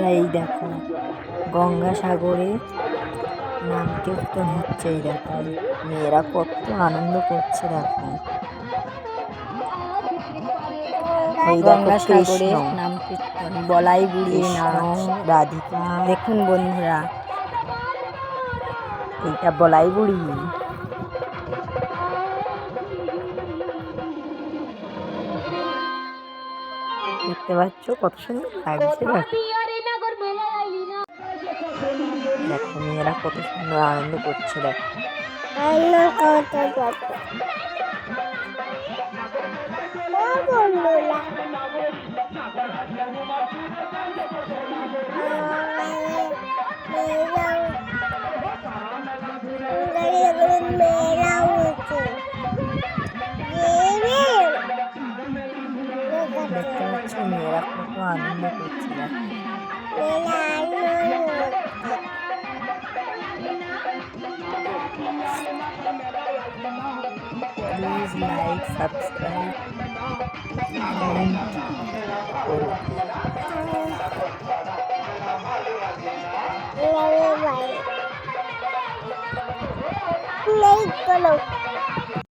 বন্ধুরা এই দেখো গঙ্গাসাগরে নাম কীর্তন হচ্ছে এই দেখো। মেয়েরা কত আনন্দ করছে দেখো। এই গঙ্গাসাগরে নাম কীর্তন বলাই বুড়িয়ে নাচ। রাধিকা। দেখুন বন্ধুরা। এইটা বলাই বুড়ি। দেখতে পাচ্ছ কত সুন্দর লাগছে দেখো। দেখো মেয়েরা কত সুন্দর আনন্দ করছে দেখো। দেখতে পাচ্ছ মেয়েরা কত আনন্দ করছে দেখো। Please like, subscribe, and uh, like. Like, follow.